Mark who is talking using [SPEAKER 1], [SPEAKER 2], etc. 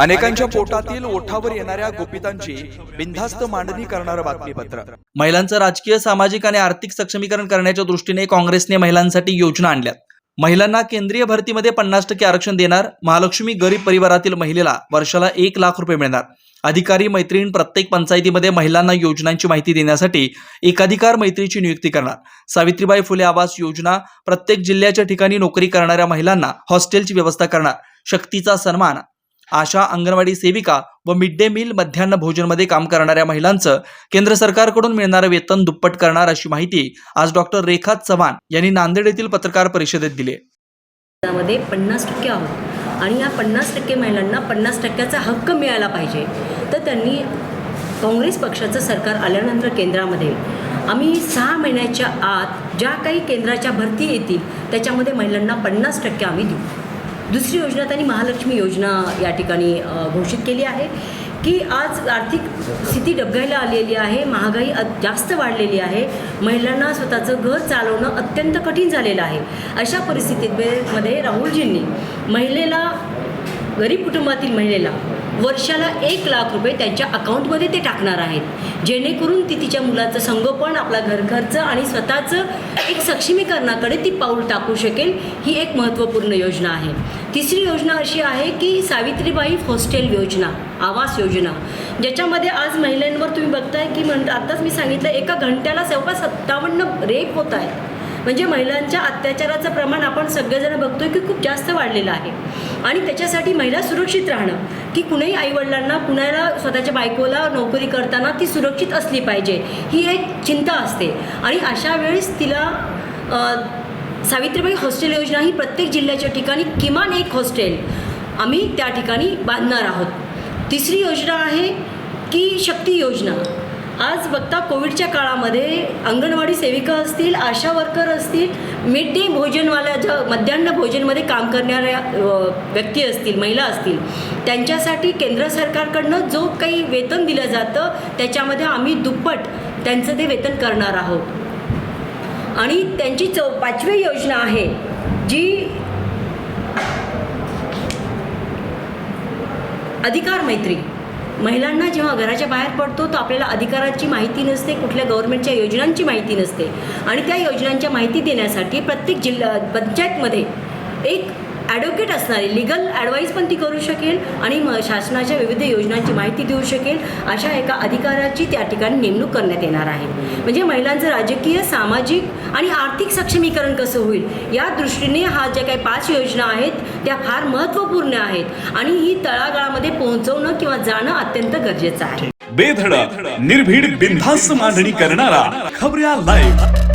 [SPEAKER 1] अनेकांच्या पोटातील ओठावर येणाऱ्या गोपितांची बिनधास्त मांडणी करणारं बातमीपत्र.
[SPEAKER 2] महिलांचं राजकीय सामाजिक आणि आर्थिक सक्षमीकरण करण्याच्या दृष्टीने काँग्रेसने महिलांसाठी योजना आणल्यात. महिलांना केंद्रीय भरतीमध्ये पन्नास टक्के आरक्षण देणार महालक्ष्मी गरीब परिवारातील महिलेला वर्षाला एक लाख रुपये मिळणार. अधिकारी मैत्रीण प्रत्येक पंचायतीमध्ये महिलांना योजनांची माहिती देण्यासाठी एकाधिकार मैत्रीची नियुक्ती करणार. सावित्रीबाई फुले आवास योजना प्रत्येक जिल्ह्याच्या ठिकाणी नोकरी करणाऱ्या महिलांना हॉस्टेलची व्यवस्था करणार. शक्तीचा सन्मान आशा अंगणवाडी सेविका व मिड डे मील मध्यान्ह भोजनमध्ये काम करणाऱ्या महिलांचं केंद्र सरकारकडून मिळणारं वेतन दुप्पट करणार अशी माहिती आज डॉक्टर रेखा चव्हाण यांनी नांदेड येथील पत्रकार परिषदेत दिली.
[SPEAKER 3] मध्ये पन्नास टक्के आहोत. आणि या पन्नास टक्के महिलांना पन्नास टक्क्याचा हक्क मिळाला पाहिजे. तर त्यांनी काँग्रेस पक्षाचं सरकार आल्यानंतर केंद्रामध्ये. आम्ही सहा महिन्याच्या आत ज्या काही केंद्राच्या भरती येतील त्याच्यामध्ये महिलांना पन्नास टक्के आम्ही देऊ. दुसरी योजना त्यांनी महालक्ष्मी योजना या ठिकाणी घोषित केली आहे की आज आर्थिक स्थिती डबघायला आलेली आहे महागाई जास्त वाढलेली आहे महिलांना स्वतःचं घर चालवणं अत्यंत कठीण झालेलं आहे. अशा परिस्थितीमध्ये राहुलजींनी महिलेला गरीब कुटुंबातील महिलेला वर्षाला एक लाख रुपये त्यांच्या अकाउंटमध्ये ते टाकणार आहेत. जेणेकरून ती तिच्या मुलाचं संगोपन आपला घरघरचं आणि स्वतःचं एक सक्षमीकरणाकडे ती पाऊल टाकू शकेल ही एक महत्त्वपूर्ण योजना आहे. तिसरी योजना अशी आहे की सावित्रीबाई हॉस्टेल योजना आवास योजना ज्याच्यामध्ये आज महिलांवर तुम्ही बघताय की म्हण आत्ताच मी सांगितलं एका घंट्याला सव्वा सत्तावन्न रेप होत आहे म्हणजे महिलांच्या अत्याचाराचं प्रमाण आपण सगळेजण बघतोय की खूप जास्त वाढलेलं आहे. आणि त्याच्यासाठी महिला सुरक्षित राहणं की कुणाही आईवडिलांना कुणाला स्वतःच्या बायकोला नोकरी करताना ती सुरक्षित असली पाहिजे ही एक चिंता असते. आणि अशा वेळेस तिला सावित्रीबाई हॉस्टेल योजना ही प्रत्येक जिल्ह्याच्या ठिकाणी किमान एक हॉस्टेल आम्ही त्या ठिकाणी बांधणार आहोत. तिसरी योजना आहे की शक्ती योजना. आज बघता कोविडच्या काळामध्ये अंगणवाडी सेविका असतील आशा वर्कर असतील मिड डे भोजनवाल्या ज्या मध्यान्ह भोजनमध्ये काम करणाऱ्या व्यक्ती असतील महिला असतील त्यांच्यासाठी केंद्र सरकारकडनं जो काही वेतन दिलं जातं त्याच्यामध्ये आम्ही दुप्पट त्यांचं ते वेतन करणार आहोत. आणि त्यांची चौ पाचवी योजना आहे जी अधिकार मैत्री. महिलांना जेव्हा घराच्या बाहेर पडतो तो आपल्याला अधिकाराची माहिती नसते कुठल्या गव्हर्नमेंटच्या योजनांची माहिती नसते. आणि त्या योजनांच्या माहिती देण्यासाठी प्रत्येक जिल्हा पंचायतमध्ये एक ॲडव्होकेट असणारी लिगल ॲडवाईस पण ती करू शकेल आणि म शासनाच्या विविध योजनांची माहिती देऊ शकेल अशा एका अधिकाऱ्याची त्या ठिकाणी नेमणूक करण्यात येणार आहे. म्हणजे महिलांचं राजकीय सामाजिक आणि आर्थिक सक्षमीकरण कसं होईल या दृष्टीने हा ज्या काही पाच योजना आहेत त्या फार महत्त्वपूर्ण आहेत आणि ही तळागाळामध्ये पोहोचवणं किंवा जाणं अत्यंत गरजेचं आहे.
[SPEAKER 4] बेधडक निर्भीड बिनधास्त मांडणी करणारा खबऱ्या लाईव्ह